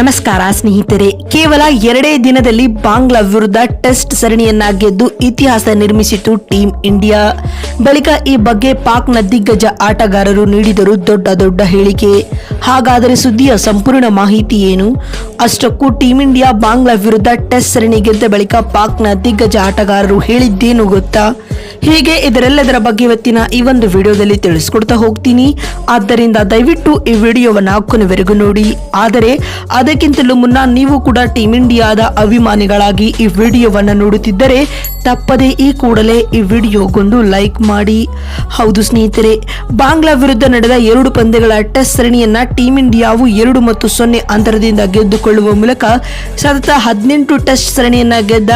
ನಮಸ್ಕಾರ ಸ್ನೇಹಿತರೆ, ಕೇವಲ ಎರಡೇ ದಿನದಲ್ಲಿ ಬಾಂಗ್ಲಾ ವಿರುದ್ಧ ಟೆಸ್ಟ್ ಸರಣಿಯನ್ನ ಗೆದ್ದು ಇತಿಹಾಸ ನಿರ್ಮಿಸಿತು ಟೀಂ ಇಂಡಿಯಾ. ಬಳಿಕ ಈ ಬಗ್ಗೆ ಪಾಕ್ನ ದಿಗ್ಗಜ ಆಟಗಾರರು ನೀಡಿದರು ದೊಡ್ಡ ದೊಡ್ಡ ಹೇಳಿಕೆ. ಹಾಗಾದರೆ ಸುದ್ದಿಯ ಸಂಪೂರ್ಣ ಮಾಹಿತಿ ಏನು? ಅಷ್ಟಕ್ಕೂ ಟೀಂ ಇಂಡಿಯಾ ಬಾಂಗ್ಲಾ ವಿರುದ್ಧ ಟೆಸ್ಟ್ ಸರಣಿ ಗೆದ್ದ ಬಳಿಕ ಪಾಕ್ನ ದಿಗ್ಗಜ ಆಟಗಾರರು ಹೇಳಿದ್ದೇನು ಗೊತ್ತಾ? ಹೀಗೆ ಇದರೆಲ್ಲದರ ಬಗ್ಗೆ ಇವತ್ತಿನ ಈ ಒಂದು ವಿಡಿಯೋದಲ್ಲಿ ತಿಳಿಸ್ಕೊಡ್ತಾ ಹೋಗ್ತೀನಿ. ಆದ್ದರಿಂದ ದಯವಿಟ್ಟು ಈ ವಿಡಿಯೋವನ್ನು ಕೊನೆವರೆಗೂ ನೋಡಿ. ಆದರೆ ಅದಕ್ಕಿಂತಲೂ ಮುನ್ನ ನೀವು ಕೂಡ ಟೀಮ್ ಇಂಡಿಯಾದ ಅಭಿಮಾನಿಗಳಾಗಿ ಈ ವಿಡಿಯೋವನ್ನು ನೋಡುತ್ತಿದ್ದರೆ ತಪ್ಪದೆ ಈ ಕೂಡಲೇ ಈ ವಿಡಿಯೋಗೊಂದು ಲೈಕ್ ಮಾಡಿ. ಹೌದು ಸ್ನೇಹಿತರೆ, ಬಾಂಗ್ಲಾ ವಿರುದ್ಧ ನಡೆದ ಎರಡು ಪಂದ್ಯಗಳ ಟೆಸ್ಟ್ ಸರಣಿಯನ್ನ ಟೀಮ್ ಇಂಡಿಯಾವು ಎರಡು ಮತ್ತು ಸೊನ್ನೆ ಅಂತರದಿಂದ ಗೆದ್ದುಕೊಳ್ಳುವ ಮೂಲಕ ಸತತ ಹದಿನೆಂಟು ಟೆಸ್ಟ್ ಸರಣಿಯನ್ನ ಗೆದ್ದ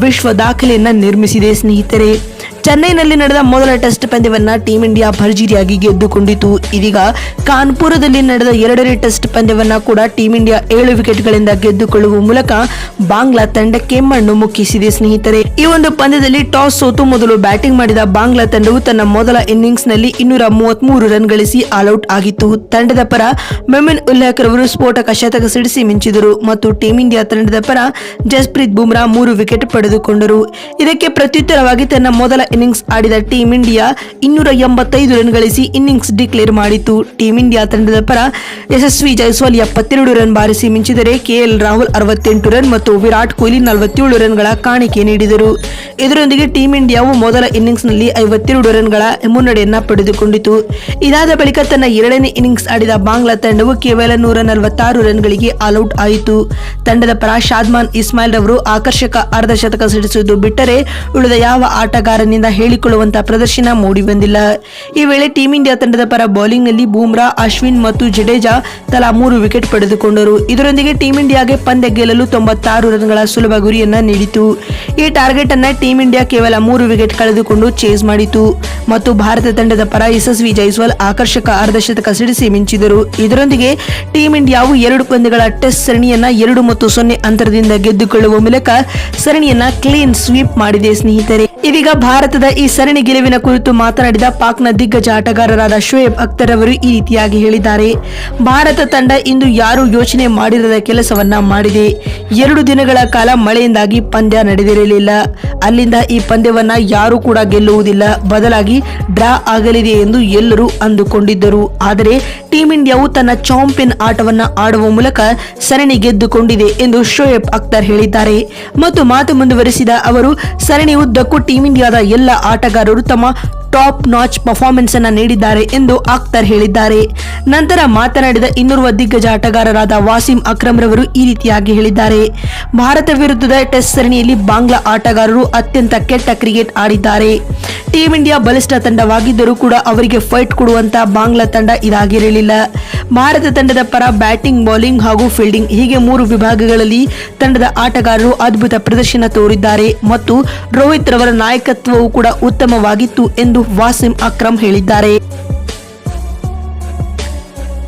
ವಿಶ್ವ ದಾಖಲೆಯನ್ನ ನಿರ್ಮಿಸಿದೆ ಸ್ನೇಹಿತರೆ. ಚೆನ್ನೈನಲ್ಲಿ ನಡೆದ ಮೊದಲ ಟೆಸ್ಟ್ ಪಂದ್ಯವನ್ನ ಟೀಂ ಇಂಡಿಯಾ ಭರ್ಜರಿಯಾಗಿ ಗೆದ್ದುಕೊಂಡಿತು. ಇದೀಗ ಕಾನ್ಪುರದಲ್ಲಿ ನಡೆದ ಎರಡನೇ ಟೆಸ್ಟ್ ಪಂದ್ಯವನ್ನ ಕೂಡ ಟೀಂ ಇಂಡಿಯಾ ಏಳು ವಿಕೆಟ್ಗಳಿಂದ ಗೆದ್ದುಕೊಳ್ಳುವ ಮೂಲಕ ಬಾಂಗ್ಲಾ ತಂಡಕ್ಕೆ ಮಣ್ಣು ಮುಕ್ಕಿಸಿದೆ ಸ್ನೇಹಿತರೆ. ಈ ಒಂದು ಪಂದ್ಯದಲ್ಲಿ ಟಾಸ್ ಸೋತು ಮೊದಲು ಬ್ಯಾಟಿಂಗ್ ಮಾಡಿದ ಬಾಂಗ್ಲಾ ತಂಡವು ತನ್ನ ಮೊದಲ ಇನ್ನಿಂಗ್ಸ್ನಲ್ಲಿ ಇನ್ನೂರ ಮೂವತ್ಮೂರು ರನ್ ಗಳಿಸಿ ಆಲ್ಔಟ್ ಆಗಿತ್ತು. ತಂಡದ ಪರ ಮೆಮಿನ್ ಉಲ್ಲೇಖ್ ರವರು ಸ್ಫೋಟಕ ಶತಕ ಸಿಡಿಸಿ ಮಿಂಚಿದರು ಮತ್ತು ಟೀಂ ಇಂಡಿಯಾ ತಂಡದ ಪರ ಜಸ್ಪ್ರೀತ್ ಬುಮ್ರಾ ಮೂರು ವಿಕೆಟ್ ಪಡೆದುಕೊಂಡರು. ಇದಕ್ಕೆ ಪ್ರತ್ಯುತ್ತರವಾಗಿ ತನ್ನ ಮೊದಲ ಇನ್ನಿಂಗ್ಸ್ ಆಡಿದ ಟೀಂ ಇಂಡಿಯಾ ಇನ್ನೂರ ಎಂಬತ್ತೈದು ರನ್ ಗಳಿಸಿ ಇನ್ನಿಂಗ್ಸ್ ಡಿಕ್ಲೇರ್ ಮಾಡಿತು ಟೀಂ ಇಂಡಿಯಾ ತಂಡದ ಪರ ಯಶಸ್ವಿ ಜೈಸ್ವಾಲ್ ಎಪ್ಪತ್ತೆರಡು ರನ್ ಬಾರಿಸಿ ಮಿಂಚಿದರೆ ಕೆಎಲ್ ರಾಹುಲ್ ಅರವತ್ತೆಂಟು ರನ್ ಮತ್ತು ವಿರಾಟ್ ಕೊಹ್ಲಿ ನಲವತ್ತೇಳು ರನ್ಗಳ ಕಾಣಿಕೆ ನೀಡಿದರು. ಇದರೊಂದಿಗೆ ಟೀಂ ಇಂಡಿಯಾವು ಮೊದಲ ಇನ್ನಿಂಗ್ಸ್ನಲ್ಲಿ ಐವತ್ತೆರಡು ರನ್ಗಳ ಮುನ್ನಡೆಯನ್ನ ಪಡೆದುಕೊಂಡಿತು. ಇದಾದ ಬಳಿಕ ತನ್ನ ಎರಡನೇ ಇನ್ನಿಂಗ್ಸ್ ಆಡಿದ ಬಾಂಗ್ಲಾ ತಂಡವು ಕೇವಲ ನೂರ ನಲವತ್ತಾರು ರನ್ಗಳಿಗೆ ಆಲ್ಔಟ್ ಆಯಿತು. ತಂಡದ ಪರ ಶಾದ್ಮಾನ್ ಇಸ್ಮಾಯಿಲ್ ರವರು ಆಕರ್ಷಕ ಅರ್ಧಶತಕ ಸಿಡಿಸುವುದು ಬಿಟ್ಟರೆ ಉಳಿದ ಯಾವ ಆಟಗಾರನಿಂದ ಹೇಳಿಕೊಳ್ಳುವಂತಹ ಪ್ರದರ್ಶನ ಮೂಡಿಬಂದಿಲ್ಲ ಈ ವೇಳೆ ಟೀಂ ಇಂಡಿಯಾ ತಂಡದ ಪರ ಬೌಲಿಂಗ್ನಲ್ಲಿ ಬೂಮ್ರಾ, ಅಶ್ವಿನ್ ಮತ್ತು ಜಡೇಜಾ ತಲಾ ಮೂರು ವಿಕೆಟ್ ಪಡೆದುಕೊಂಡರು. ಇದರೊಂದಿಗೆ ಟೀಂ ಇಂಡಿಯಾಗೆ ಪಂದ್ಯ ಗೆಲ್ಲಲು ತೊಂಬತ್ತಾರು ರನ್ಗಳ ಸುಲಭ ಗುರಿಯನ್ನ ನೀಡಿತು. ಈ ಟಾರ್ಗೆಟ್ ಅನ್ನ ಟೀಂ ಇಂಡಿಯಾ ಕೇವಲ ಮೂರು ವಿಕೆಟ್ ಕಳೆದುಕೊಂಡು ಚೇಸ್ ಮಾಡಿತು. ಮತ್ತು ಭಾರತ ತಂಡದ ಪರ ಯಶಸ್ವಿ ಜೈಸ್ವಾಲ್ ಆಕರ್ಷಕ ಅರ್ಧಶತಕ ಸಿಡಿಸಿ ಮಿಂಚಿದರು. ಇದರೊಂದಿಗೆ ಟೀಂ ಇಂಡಿಯಾವು ಎರಡು ಪಂದ್ಯಗಳ ಟೆಸ್ಟ್ ಸರಣಿಯನ್ನ ಎರಡು ಮತ್ತು ಸೊನ್ನೆ ಅಂತರದಿಂದ ಗೆದ್ದುಕೊಳ್ಳುವ ಮೂಲಕ ಸರಣಿಯನ್ನ ಕ್ಲೀನ್ ಸ್ವೀಪ್ ಮಾಡಿದೆ ಸ್ನೇಹಿತರೆ. ಇದೀಗ ಭಾರತದ ಈ ಸರಣಿ ಗೆಲುವಿನ ಕುರಿತು ಮಾತನಾಡಿದ ಪಾಕ್ನ ದಿಗ್ಗಜ ಆಟಗಾರರಾದ ಶೋಯಬ್ ಅಖ್ತರ್ ಅವರು ಈ ರೀತಿಯಾಗಿ ಹೇಳಿದ್ದಾರೆ. ಭಾರತ ತಂಡ ಇಂದು ಯಾರು ಯೋಚನೆ ಮಾಡಿರದ ಕೆಲಸವನ್ನ ಮಾಡಿದೆ. ಎರಡು ದಿನಗಳ ಕಾಲ ಮಳೆಯಿಂದಾಗಿ ಪಂದ್ಯ ನಡೆದಿರಲಿಲ್ಲ. ಅಲ್ಲಿಂದ ಈ ಪಂದ್ಯವನ್ನ ಯಾರು ಕೂಡ ಗೆಲ್ಲುವುದಿಲ್ಲ. ಬದಲಾಗಿ ಡ್ರಾ ಆಗಲಿದೆ ಎಂದು ಎಲ್ಲರೂ ಅಂದುಕೊಂಡಿದ್ದರು. ಆದರೆ ಟೀಂ ಇಂಡಿಯಾವು ತನ್ನ ಚಾಂಪಿಯನ್ ಆಟವನ್ನ ಆಡುವ ಮೂಲಕ ಸರಣಿ ಗೆದ್ದುಕೊಂಡಿದೆ ಎಂದು ಶೋಯಬ್ ಅಖ್ತರ್ ಹೇಳಿದ್ದಾರೆ. ಮತ್ತು ಮಾತು ಮುಂದುವರೆಸಿದ ಅವರು, ಸರಣಿ ಉದ್ದಕ್ಕೂ ಟೀಂ ಇಂಡಿಯಾದ ಎಲ್ಲ ಆಟಗಾರರು ತಮ್ಮ ಟಾಪ್ ನಾಚ್ ಪರ್ಫಾರ್ಮೆನ್ಸ್ ಅನ್ನು ನೀಡಿದ್ದಾರೆ ಎಂದು ಅಖ್ತರ್ ಹೇಳಿದ್ದಾರೆ. ನಂತರ ಮಾತನಾಡಿದ ಇನ್ನೋರ್ವ ದಿಗ್ಗಜ ಆಟಗಾರರಾದ ವಾಸಿಂ ಅಕ್ರಮ್ ರವರು ಈ ರೀತಿಯಾಗಿ ಹೇಳಿದ್ದಾರೆ. ಭಾರತ ವಿರುದ್ಧದ ಟೆಸ್ಟ್ ಸರಣಿಯಲ್ಲಿ ಬಾಂಗ್ಲಾ ಆಟಗಾರರು ಅತ್ಯಂತ ಕೆಟ್ಟ ಕ್ರಿಕೆಟ್ ಆಡಿದ್ದಾರೆ. ಟೀಂ ಇಂಡಿಯಾ ಬಲಿಷ್ಠ ತಂಡವಾಗಿದ್ದರೂ ಕೂಡ ಅವರಿಗೆ ಫೈಟ್ ಕೊಡುವಂತ ಬಾಂಗ್ಲಾ ತಂಡ ಇದಾಗಿರಲಿಲ್ಲ. ಭಾರತ ತಂಡದ ಪರ ಬ್ಯಾಟಿಂಗ್, ಬೌಲಿಂಗ್ ಹಾಗೂ ಫೀಲ್ಡಿಂಗ್ ಹೀಗೆ ಮೂರು ವಿಭಾಗಗಳಲ್ಲಿ ತಂಡದ ಆಟಗಾರರು ಅದ್ಭುತ ಪ್ರದರ್ಶನ ತೋರಿದ್ದಾರೆ ಮತ್ತು ರೋಹಿತ್ ರವರ ನಾಯಕತ್ವವು ಕೂಡ ಉತ್ತಮವಾಗಿತ್ತು ವಾಸಿಂ ಅಕ್ರಮ್ ಹೇಳಿದ್ದಾರೆ.